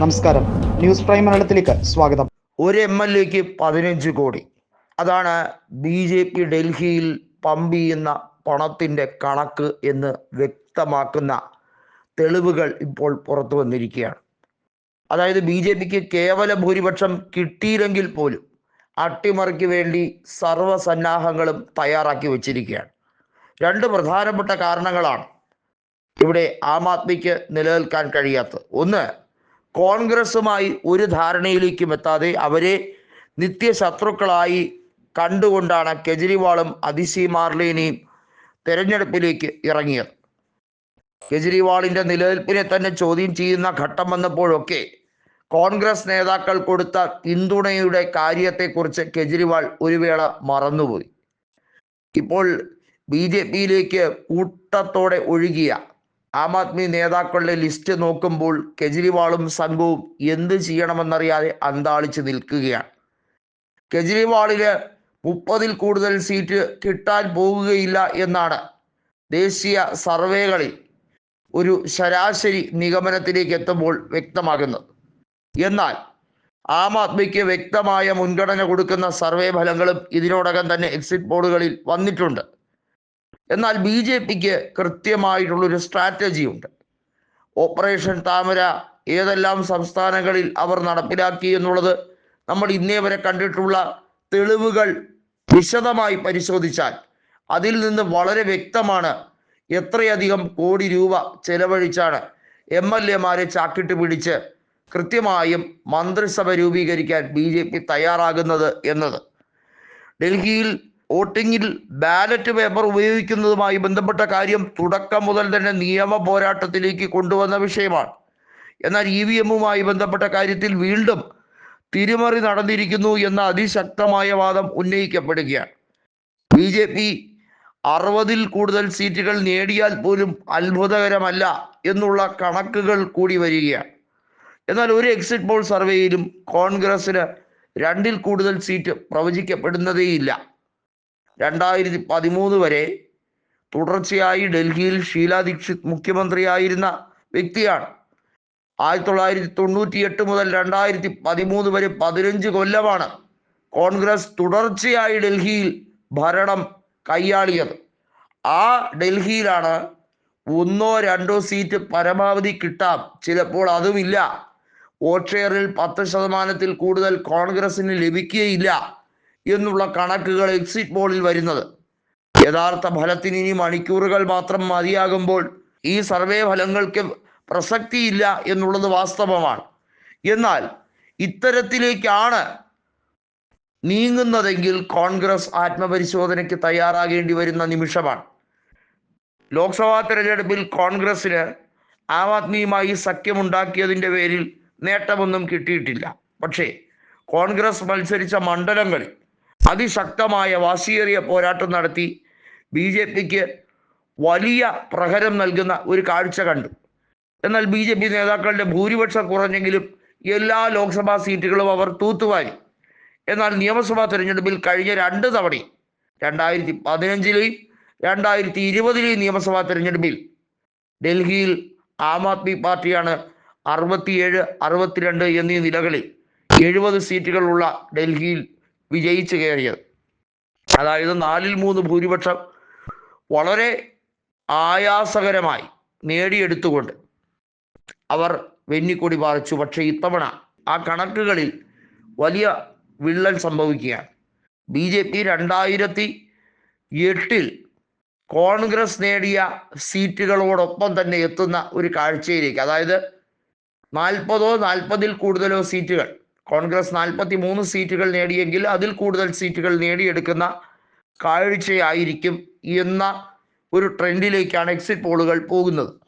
നമസ്കാരം. News prime മലയാളത്തിലേക്ക് സ്വാഗതം. ഒരു എം എൽ എക്ക് പതിനഞ്ച് കോടി. അതാണ് ബി ജെ പി ഡൽഹിയിൽ പമ്പ് ചെയ്യുന്ന പണത്തിന്റെ കണക്ക് എന്ന് വ്യക്തമാക്കുന്ന തെളിവുകൾ ഇപ്പോൾ പുറത്തു വന്നിരിക്കുകയാണ്. അതായത് ബി ജെ പിക്ക് കേവല ഭൂരിപക്ഷം കിട്ടിയില്ലെങ്കിൽ പോലും അട്ടിമറിക്ക് വേണ്ടി സർവസന്നാഹങ്ങളും തയ്യാറാക്കി വച്ചിരിക്കുകയാണ്. രണ്ട് പ്രധാനപ്പെട്ട കാരണങ്ങളാണ് ഇവിടെ ആം ആദ്മിക്ക് നിലനിൽക്കാൻ കഴിയാത്തത്. ഒന്ന് കോൺഗ്രസുമായി ഒരു ധാരണയിലേക്കും എത്താതെ അവരെ നിത്യശത്രുക്കളായി കണ്ടുകൊണ്ടാണ് കെജ്രിവാളും അതിശി മാർലേനയും തെരഞ്ഞെടുപ്പിലേക്ക് ഇറങ്ങിയത്. കെജ്രിവാളിന്റെ നിലനിൽപ്പിനെ തന്നെ ചോദ്യം ചെയ്യുന്ന ഘട്ടം വന്നപ്പോഴൊക്കെ കോൺഗ്രസ് നേതാക്കൾ കൊടുത്ത പിന്തുണയുടെ കാര്യത്തെക്കുറിച്ച് കെജ്രിവാൾ ഒരു വേള മറന്നുപോയി. ഇപ്പോൾ ബി ജെ പിയിലേക്ക് കൂട്ടത്തോടെ ഒഴുകിയ ആം ആദ്മി നേതാക്കളുടെ ലിസ്റ്റ് നോക്കുമ്പോൾ കെജ്രിവാളും സംഘവും എന്ത് ചെയ്യണമെന്നറിയാതെ അന്താളിച്ച് നിൽക്കുകയാണ്. കെജ്രിവാളിന് മുപ്പതിൽ കൂടുതൽ സീറ്റ് കിട്ടാൻ പോകുകയില്ല എന്നാണ് ദേശീയ സർവേകളിൽ ഒരു ശരാശരി നിഗമനത്തിലേക്ക് എത്തുമ്പോൾ വ്യക്തമാകുന്നത്. എന്നാൽ ആം ആദ്മിക്ക് വ്യക്തമായ മുൻഗണന കൊടുക്കുന്ന സർവേ ഫലങ്ങളും ഇതിനോടകം തന്നെ എക്സിറ്റ് പോളുകളിൽ വന്നിട്ടുണ്ട്. എന്നാൽ ബി ജെ പിക്ക് സ്ട്രാറ്റജി ഉണ്ട് ഓപ്പറേഷൻ താമര ഏതെല്ലാം സംസ്ഥാനങ്ങളിൽ അവർ നടപ്പിലാക്കി എന്നുള്ളത് നമ്മൾ ഇന്നേ വരെ കണ്ടിട്ടുള്ള തെളിവുകൾ വിശദമായി പരിശോധിച്ചാൽ അതിൽ നിന്ന് വളരെ വ്യക്തമാണ് എത്രയധികം കോടി രൂപ ചെലവഴിച്ചാണ് എം എൽ എമാരെ ചാക്കിട്ട് പിടിച്ച് കൃത്യമായും മന്ത്രിസഭ രൂപീകരിക്കാൻ ബി ജെ പി തയ്യാറാകുന്നത് എന്നത്. ഡൽഹിയിൽ വോട്ടിങ്ങിൽ ബാലറ്റ് പേപ്പർ ഉപയോഗിക്കുന്നതുമായി ബന്ധപ്പെട്ട കാര്യം തുടക്കം മുതൽ തന്നെ നിയമ പോരാട്ടത്തിലേക്ക് കൊണ്ടുവന്ന വിഷയമാണ്. എന്നാൽ ഇ വി എമ്മുമായി ബന്ധപ്പെട്ട കാര്യത്തിൽ വീണ്ടും തിരിമറി നടന്നിരിക്കുന്നു എന്ന അതിശക്തമായ വാദം ഉന്നയിക്കപ്പെടുകയാണ്. ബി ജെ പി അറുപതിൽ കൂടുതൽ സീറ്റുകൾ നേടിയാൽ പോലും അത്ഭുതകരമല്ല എന്നുള്ള കണക്കുകൾ കൂടി വരികയാണ്. എന്നാൽ ഒരു എക്സിറ്റ് പോൾ സർവേയിലും കോൺഗ്രസിന് രണ്ടിൽ കൂടുതൽ സീറ്റ് പ്രവചിക്കപ്പെടുന്നതേയില്ല. രണ്ടായിരത്തി പതിമൂന്ന് വരെ തുടർച്ചയായി ഡൽഹിയിൽ ഷീല ദീക്ഷിത് മുഖ്യമന്ത്രിയായിരുന്ന വ്യക്തിയാണ്. ആയിരത്തി തൊള്ളായിരത്തി തൊണ്ണൂറ്റി എട്ട് മുതൽ രണ്ടായിരത്തി പതിമൂന്ന് വരെ പതിനഞ്ച് കൊല്ലമാണ് കോൺഗ്രസ് തുടർച്ചയായി ഡൽഹിയിൽ ഭരണം കൈയാളിയത്. ആ ഡൽഹിയിലാണ് ഒന്നോ രണ്ടോ സീറ്റ് പരമാവധി കിട്ടാം. ചിലപ്പോൾ അതുമില്ല. വോട്ട് ഷെയറിൽ പത്ത് ശതമാനത്തിൽ കൂടുതൽ കോൺഗ്രസിന് ലഭിക്കുകയില്ല. എന്നുള്ള കണക്കുകൾ എക്സിറ്റ് പോളിൽ വരുന്നത്. യഥാർത്ഥ ഫലത്തിന് ഇനി മണിക്കൂറുകൾ മാത്രം മതിയാകുമ്പോൾ ഈ സർവേ ഫലങ്ങൾക്ക് പ്രസക്തിയില്ല എന്നുള്ളത് വാസ്തവമാണ്. എന്നാൽ ഇത്തരത്തിലേക്കാണ് നീങ്ങുന്നതെങ്കിൽ കോൺഗ്രസ് ആത്മപരിശോധനയ്ക്ക് തയ്യാറാകേണ്ടി വരുന്ന നിമിഷമാണ്. ലോക്സഭാ തെരഞ്ഞെടുപ്പിൽ കോൺഗ്രസിന് ആം ആദ്മിയുമായി സഖ്യമുണ്ടാക്കിയതിന്റെ പേരിൽ നേട്ടമൊന്നും കിട്ടിയിട്ടില്ല. പക്ഷേ കോൺഗ്രസ് മത്സരിച്ച മണ്ഡലങ്ങളിൽ അതിശക്തമായ വാശിയേറിയ പോരാട്ടം നടത്തി ബി ജെ പിക്ക് വലിയ പ്രഹരം നൽകുന്ന ഒരു കാഴ്ച കണ്ടു. എന്നാൽ ബി ജെ പി നേതാക്കളുടെ ഭൂരിപക്ഷം കുറഞ്ഞെങ്കിലും എല്ലാ ലോക്സഭാ സീറ്റുകളും അവർ തൂത്തുവാരി. എന്നാൽ നിയമസഭാ തെരഞ്ഞെടുപ്പിൽ കഴിഞ്ഞ രണ്ട് തവണയും രണ്ടായിരത്തി പതിനഞ്ചിലെയും രണ്ടായിരത്തി ഇരുപതിലെയും നിയമസഭാ തെരഞ്ഞെടുപ്പിൽ ഡൽഹിയിൽ ആം ആദ്മി പാർട്ടിയാണ് അറുപത്തിയേഴ് അറുപത്തിരണ്ട് എന്നീ നിലകളിൽ എഴുപത് സീറ്റുകളുള്ള ഡൽഹിയിൽ വിജയിച്ചു കയറിയത്. അതായത് നാലിൽ മൂന്ന് ഭൂരിപക്ഷം വളരെ ആയാസകരമായി നേടിയെടുത്തുകൊണ്ട് അവർ വെന്നിക്കൊടി പാറിച്ചു. പക്ഷേ ഇത്തവണ ആ കണക്കുകളിൽ വലിയ വിള്ളൽ സംഭവിക്കുകയാണ്. ബി ജെ പി രണ്ടായിരത്തി എട്ടിൽ കോൺഗ്രസ് നേടിയ സീറ്റുകളോടൊപ്പം തന്നെ എത്തുന്ന ഒരു കാഴ്ചയിലേക്ക് അതായത് നാൽപ്പതോ നാൽപ്പതിൽ കൂടുതലോ സീറ്റുകൾ കോൺഗ്രസ് നാൽപ്പത്തി മൂന്ന് സീറ്റുകൾ നേടിയെങ്കിൽ അതിൽ കൂടുതൽ സീറ്റുകൾ നേടിയെടുക്കുന്ന കാഴ്ചയായിരിക്കും എന്ന ഒരു ട്രെൻഡിലേക്കാണ് എക്സിറ്റ് പോളുകൾ പോകുന്നത്.